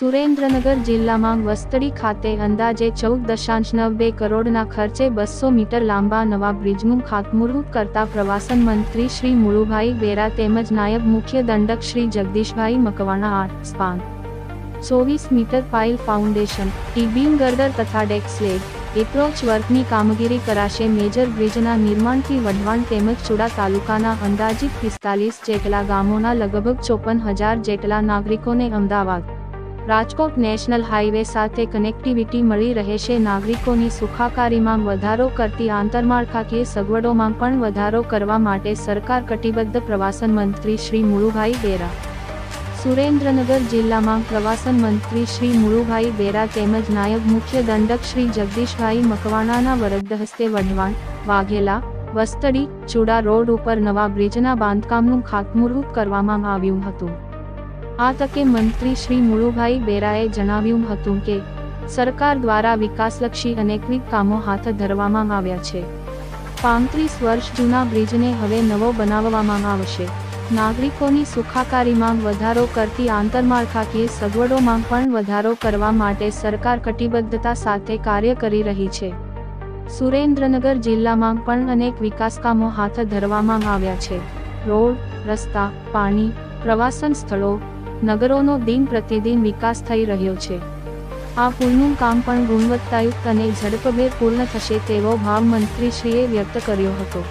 સુરેન્દ્રનગર જિલ્લામાં વસ્તડી ખાતે અંદાજે ચૌદ દશાંશ નવ કરોડના ખર્ચે બસો મીટર લાંબા નવા બ્રિજનું ખાતમુહૂર્ત કરતા પ્રવાસન મંત્રી શ્રી મુળુભાઈ બેરા તેમજ નાયબ મુખ્ય દંડક શ્રી જગદીશભાઈ મકવાણા આર્ટ સ્પાન. ચોવીસ metre pile foundation T beam girder તથા ડેક્સ સ્લેબ એપ્રોચ વર્કની કામગીરી કરાશે મેજર બ્રિજના નિર્માણથી વઢવાણ તેમજ ચુડા તાલુકાના અંદાજિત પિસ્તાલીસ જેટલા ગામોના લગભગ ચોપન હજાર જેટલા નાગરિકોને અમદાવાદ રાજકોટ નેશનલ હાઈવે સાથે કનેક્ટિવિટી મળી રહેશે નાગરિકોની સુખાકારીમાં વધારો કરતી આંતરમાળખાકીય સગવડોમાં પણ વધારો કરવા માટે સરકાર કટિબદ્ધ પ્રવાસન મંત્રી શ્રી મુળુભાઈ બેરા. સુરેન્દ્રનગર જિલ્લામાં પ્રવાસન મંત્રી શ્રી મુળુભાઈ બેરા તેમજ નાયબ મુખ્ય દંડક શ્રી જગદીશભાઈ મકવાણાના વરદ હસ્તે વઢવાણ, વાઘેલા, વસ્તડી, ચુડા રોડ ઉપર નવા બ્રિજના બાંધકામનું ખાતમુહૂર્ત કરવામાં આવ્યું હતું. આ તકે મંત્રી શ્રી મુળુભાઈ બેરાએ જણાવ્યું હતું કે, સરકાર દ્વારા વિકાસલક્ષી અનેકવિધ કામો હાથ ધરવામાં આવ્યા છે. પાંત્રીસ વર્ષ જૂના બ્રિજને હવે નવો બનાવવામાં આવશે. નાગરિકોની સુખાકારીમાં વધારો કરતી આંતરમાળખાકીય સગવડોમાં પણ વધારો કરવા માટે સરકાર કટિબદ્ધતા સાથે કાર્ય કરી રહી છે. સુરેન્દ્રનગર જિલ્લામાં પણ અનેક વિકાસકામો હાથ ધરવામાં આવ્યા છે. રોડ, રસ્તા, પાણી, પ્રવાસન સ્થળો નગરોનો દિન પ્રતિદિન વિકાસ થઈ રહ્યો છે. આ પુલનું કામ પણ ગુણવત્તાયુક્ત અને ઝડપભેર પૂર્ણ થશે તેવો ભાવ મંત્રીશ્રીએ વ્યક્ત કર્યો હતો.